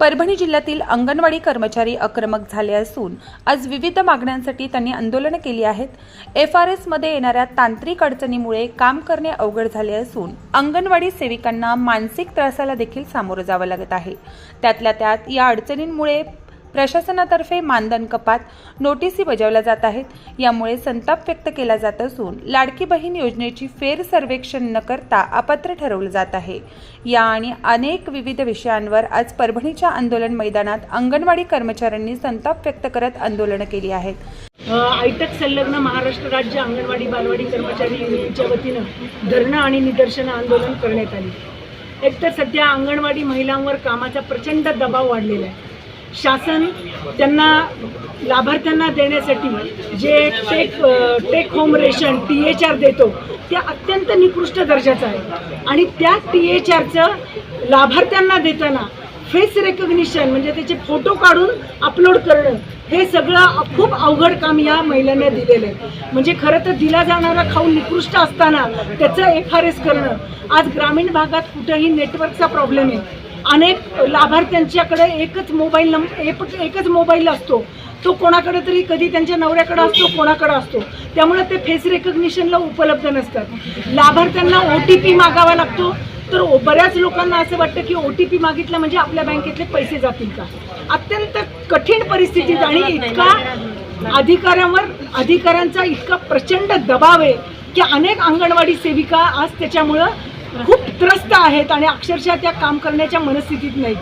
परभणी जिल्ह्यातील अंगणवाडी कर्मचारी आक्रमक झाले असून आज विविध मागण्यांसाठी त्यांनी आंदोलनं केली आहेत. एफ आर एसमध्ये येणाऱ्या तांत्रिक अडचणीमुळे काम करणे अवघड झाले असून अंगणवाडी सेविकांना मानसिक त्रासाला देखील सामोरं जावं लागत आहे. त्यातल्या त्यात या अडचणींमुळे प्रशासनातर्फे मानधन कपात नोटीसी बजावल्या जात आहेत. यामुळे संताप व्यक्त केला जात असून लाडकी बहीण योजनेची फेर सर्वेक्षण न करता अपात्र ठरवलं जात आहे. या आणि अनेक विविध विषयांवर आज परभणीच्या आंदोलन मैदानात अंगणवाडी कर्मचाऱ्यांनी संताप व्यक्त करत आंदोलनं केली आहेत. आयटक संलग्न महाराष्ट्र राज्य अंगणवाडी बालवाडी कर्मचारी युनियनच्या वतीनं धरणं आणि निदर्शनं आंदोलन करण्यात आली. एकतर सध्या अंगणवाडी महिलांवर कामाचा प्रचंड दबाव वाढलेला आहे. शासन त्यांना लाभार्थ्यांना देण्यासाठी जे take take home ration T H R देतो ते अत्यंत निकृष्ट दर्जाचं आहे. आणि त्या टी एच आरचं लाभार्थ्यांना देताना फेस रेकग्निशन म्हणजे त्याचे फोटो काढून अपलोड करणं हे सगळं खूप अवघड काम या महिलांना दिलेलं आहे. म्हणजे खरं तर दिला जाणारा खाऊ निकृष्ट असताना त्याचं एफ आर एस करणं आज ग्रामीण भागात कुठंही नेटवर्कचा प्रॉब्लेम आहे. अनेक लाभार्थ्यांच्याकडे एकच मोबाईल नंबर एक एकच मोबाईल असतो. तो कोणाकडे तरी कधी त्यांच्या नवऱ्याकडे असतो कोणाकडे असतो. त्यामुळे ते फेस रेकग्निशनला उपलब्ध नसतात. लाभार्थ्यांना ओ टी पी मागावा लागतो. तर बऱ्याच लोकांना असं वाटतं की ओ टी पी मागितलं म्हणजे आपल्या बँकेतले पैसे जातील का? अत्यंत कठीण परिस्थितीत आणि इतका अधिकाऱ्यांवर अधिकाऱ्यांचा इतका प्रचंड दबाव आहे की अनेक अंगणवाडी सेविका आज त्याच्यामुळं खूप त्रस्त आहेत आणि अक्षरशः त्या काम करण्याच्या मनस्थितीत नाहीत.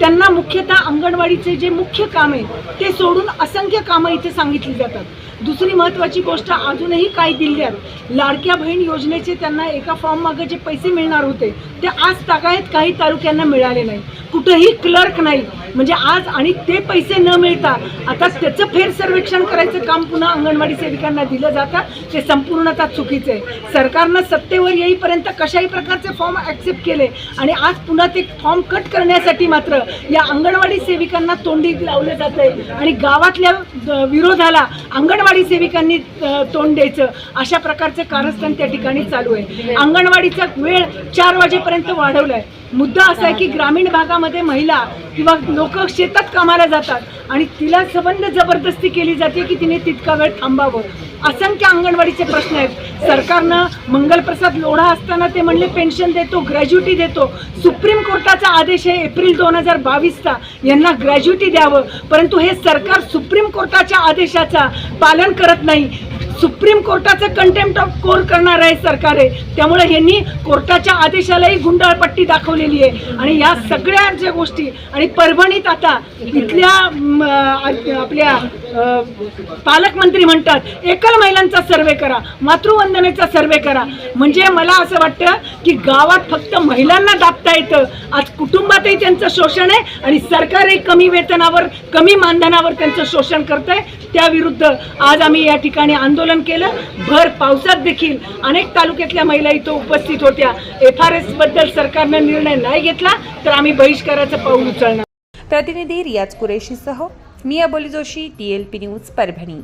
त्यांना मुख्यतः अंगणवाडीचे जे मुख्य काम आहे ते सोडून असंख्य कामं इथे सांगितली जातात. दुसरी महत्त्वाची गोष्ट अजूनही काही दिल्ल्यात लाडक्या बहीण योजनेचे त्यांना एका फॉर्म मागे जे पैसे मिळणार होते ते आज तागायत काही तालुक्यांना मिळाले नाही. कुठंही क्लर्क नाही. म्हणजे आज आणि ते पैसे न मिळता आता त्याचं फेर सर्वेक्षण करायचं काम पुन्हा अंगणवाडी सेविकांना दिलं जातं. ते संपूर्णतः चुकीचं आहे. सरकारनं सत्तेवर येईपर्यंत कशाही प्रकारचे फॉर्म ॲक्सेप्ट केले आणि आज पुन्हा ते फॉर्म कट करण्यासाठी मात्र या अंगणवाडी सेविकांना तोंडी लावलं जात आहे आणि गावातल्या विरोधाला अंगणवाडी सेविकांनी तोंड द्यायचं. अशा प्रकारचं कारस्थान त्या ठिकाणी चालू आहे. अंगणवाडीचा वेळ चार वाजेपर्यंत वाढवला आहे मुद्दा असा आहे की ग्रामीण भागामध्ये महिला किंवा लोक शेतात कामाला जातात आणि तिला संबंध जबरदस्ती केली जाते की तिने तितका वेळ थांबावं. असंख्य अंगणवाडीचे प्रश्न आहेत. सरकारनं मंगलप्रसाद लोढा असताना ते म्हणले पेन्शन देतो ग्रॅज्युटी देतो. सुप्रीम कोर्टाचा आदेश आहे एप्रिल दोन हजार बावीसचा. यांना ग्रॅज्युटी द्यावं. परंतु हे सरकार सुप्रीम कोर्टाच्या आदेशाचा पालन करत नाही. सुप्रीम कोर्टाचं कंटेम्प्ट ऑफ कोर्ट करणार आहे सरकार आहे. त्यामुळे ह्यांनी कोर्टाच्या आदेशालाही गुंडाळपट्टी दाखवलेली आहे. आणि या सगळ्या ज्या गोष्टी आणि परभणीत आता इथल्या आपल्या पालकमंत्री म्हणतात एकल महिलांचा सर्वे करा मातृवंदनेचा सर्वे करा. म्हणजे मला असं वाटतं की गावात फक्त महिलांना दाबता येतं. आज कुटुंबातही त्यांचं शोषण आहे आणि सरकारही कमी वेतनावर कमी मानधनावर त्यांचं शोषण करत आहे त्याविरुद्ध आज आम्ही या ठिकाणी आंदोलन केलं. भर पावसात देखील अनेक तालुक्यातल्या महिला इथं उपस्थित होत्या. एफ आर एसबद्दल सरकारनं निर्णय नाही घेतला तर आम्ही बहिष्काराचं पाऊल उचलणार. प्रतिनिधी रियाज कुरेशीसह मी Aboli Joshi T L P news Parbhani.